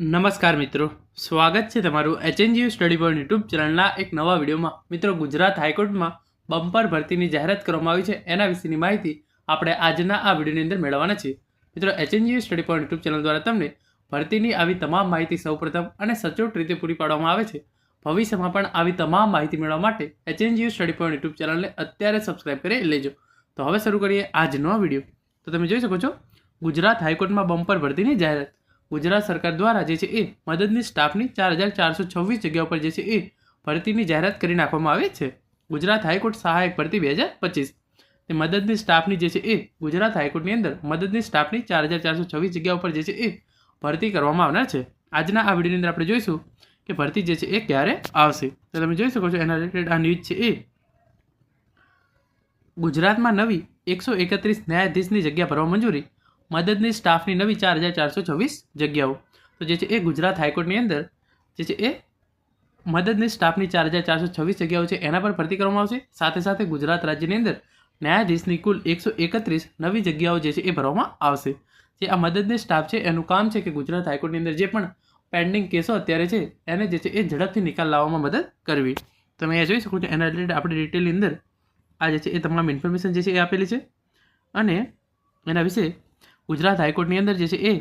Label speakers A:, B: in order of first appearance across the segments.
A: નમસ્કાર મિત્રો. સ્વાગત છે તમારું એચએનજીયુ સ્ટડી પોઈન્ટ યુટ્યુબ ચેનલના એક નવા વિડીયોમાં. મિત્રો, ગુજરાત હાઈકોર્ટમાં બમ્પર ભરતીની જાહેરાત કરવામાં આવી છે. એના વિશેની માહિતી આપણે આજના આ વિડીયોની અંદર મેળવવાના છીએ. મિત્રો HNGU study point YouTube channel દ્વારા તમને ભરતીની આવી તમામ માહિતી સૌપ્રથમ અને સચોટ રીતે પૂરી પાડવામાં આવે છે. ભવિષ્યમાં પણ આવી તમામ માહિતી મેળવવા માટે એચએનજીયુ સ્ટડી પોઈન્ટ યુટ્યુબ ચેનલને અત્યારે સબસ્ક્રાઇબ કરી લેજો. તો હવે શરૂ કરીએ આજનો વીડિયો. તો તમે જોઈ શકો છો, ગુજરાત હાઈકોર્ટમાં બમ્પર ભરતીની જાહેરાત. ગુજરાત સરકાર દ્વારા જે છે એ મદદની સ્ટાફની ચાર હજાર ચારસો છવ્વીસ જગ્યાઓ પર જે છે એ ભરતીની જાહેરાત કરી નાખવામાં આવી છે. ગુજરાત હાઈકોર્ટ સહાયક ભરતી બે હજાર પચીસ. તે મદદની સ્ટાફની જે છે એ ગુજરાત હાઈકોર્ટની અંદર મદદની સ્ટાફની ચાર હજાર ચારસો છવ્વીસ જગ્યાઓ પર જે છે એ ભરતી કરવામાં આવનાર છે. આજના આ વિડીયોની અંદર આપણે જોઈશું કે ભરતી જે છે એ ક્યારે આવશે. તો તમે જોઈ શકો છો એના રિલેટેડ આ ન્યૂઝ છે એ. ગુજરાતમાં નવી એકસો એકત્રીસ ન્યાયાધીશની જગ્યા ભરવા મંજૂરી. મદદની સ્ટાફની નવી ચાર હજાર ચારસો છવ્વીસ જગ્યાઓ. તો જે છે એ ગુજરાત હાઈકોર્ટની અંદર જે છે એ મદદની સ્ટાફની ચાર હજાર ચારસો છવ્વીસ જગ્યાઓ છે, એના પર ભરતી કરવામાં આવશે. સાથે સાથે ગુજરાત રાજ્યની અંદર ન્યાયાધીશની કુલ એકસો એકત્રીસ નવી જગ્યાઓ જે છે એ ભરવામાં આવશે. જે આ મદદની સ્ટાફ છે, એનું કામ છે કે ગુજરાત હાઈકોર્ટની અંદર જે પણ પેન્ડિંગ કેસો અત્યારે છે, એને જે છે એ ઝડપથી નિકાલ લાવવામાં મદદ કરવી. તમે અહીંયા જોઈ શકો છો, એના રિલેટેડ આપણે ડિટેલની અંદર આ જે છે એ તમામ ઇન્ફોર્મેશન જે છે એ આપેલી છે. અને એના વિશે ગુજરાત હાઈકોર્ટની અંદર જે છે એ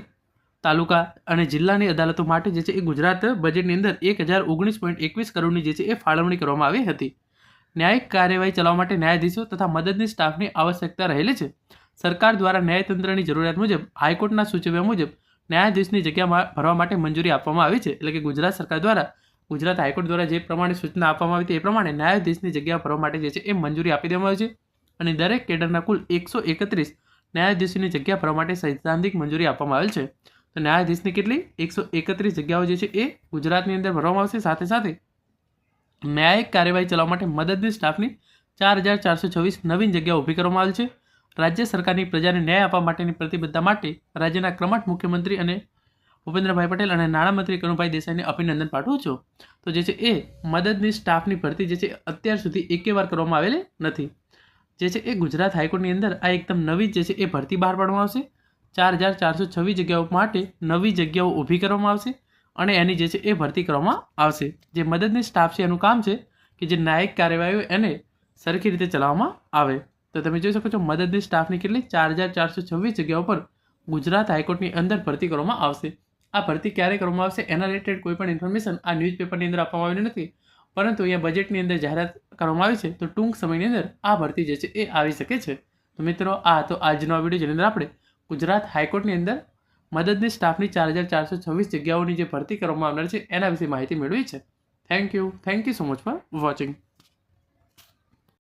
A: તાલુકા અને જિલ્લાની અદાલતો માટે જે છે એ ગુજરાત બજેટની અંદર એક હજાર ઓગણીસ પોઈન્ટ એકવીસ કરોડની જે છે એ ફાળવણી કરવામાં આવી હતી. ન્યાયિક કાર્યવાહી ચલાવવા માટે ન્યાયાધીશો તથા મદદની સ્ટાફની આવશ્યકતા રહેલી છે. સરકાર દ્વારા ન્યાયતંત્રની જરૂરિયાત મુજબ, હાઈકોર્ટના સૂચવ્યા મુજબ ન્યાયાધીશની જગ્યા ભરવા માટે મંજૂરી આપવામાં આવી છે. એટલે કે ગુજરાત સરકાર દ્વારા, ગુજરાત હાઈકોર્ટ દ્વારા જે પ્રમાણે સૂચના આપવામાં આવી હતી એ પ્રમાણે ન્યાયાધીશની જગ્યા ભરવા માટે જે છે એ મંજૂરી આપી દેવામાં આવી છે. અને દરેક કેડરના કુલ એકસો એકત્રીસ ન્યાયાધીશની જગ્યા ભરવા માટે સૈદ્ધાંતિક મંજૂરી આપવામાં આવેલ છે. તો ન્યાયાધીશની કેટલી? એકસો એકત્રીસ જગ્યાઓ જે છે એ ગુજરાતની અંદર ભરવામાં આવશે. સાથે સાથે ન્યાયિક કાર્યવાહી ચલાવવા માટે મદદની સ્ટાફની ચાર હજાર ચારસો છવ્વીસ નવીન જગ્યાઓ ઊભી કરવામાં આવેલ છે. રાજ્ય સરકારની પ્રજાને ન્યાય આપવા માટેની પ્રતિબદ્ધતા માટે રાજ્યના ક્રમટ મુખ્યમંત્રી અને ભૂપેન્દ્રભાઈ પટેલ અને નાણામંત્રી કનુભાઈ દેસાઈને અભિનંદન પાઠવું છું. તો જે છે એ મદદની સ્ટાફની ભરતી જે છે અત્યાર સુધી એકે વાર કરવામાં આવેલી નથી. જે છે એ ગુજરાત હાઈકોર્ટની અંદર આ એકદમ નવી જે છે એ ભરતી બહાર પાડવામાં આવશે. ચાર હજાર ચારસો છવ્વીસ જગ્યાઓ માટે નવી જગ્યાઓ ઊભી કરવામાં આવશે અને એની જે છે એ ભરતી કરવામાં આવશે. જે મદદની સ્ટાફ છે એનું કામ છે કે જે ન્યાયિક કાર્યવાહીઓ એને સરખી રીતે ચલાવવામાં આવે. તો તમે જોઈ શકો છો મદદની સ્ટાફની કેટલી? ચાર હજાર ચારસો છવ્વીસ જગ્યાઓ પર ગુજરાત હાઈકોર્ટની અંદર ભરતી કરવામાં આવશે. આ ભરતી ક્યારે કરવામાં આવશે? એના રિલેટેડ કોઈ પણ ઇન્ફોર્મેશન આ ન્યૂઝપેપરની અંદર આપવામાં આવેલી નથી. પરંતુ અહીંયા બજેટની અંદર જાહેરાત કરવામાં આવી છે, તો ટૂંક સમયની અંદર આ ભરતી જે છે એ આવી શકે છે. તો મિત્રો, આ તો આજનો આ વીડિયો, જેની અંદર આપણે ગુજરાત હાઈકોર્ટની અંદર મદદની સ્ટાફની ચાર હજાર ચારસો છવ્વીસ જગ્યાઓની જે ભરતી કરવામાં આવનાર છે, એના વિશે માહિતી મેળવી છે. Thank you thank you so much for watching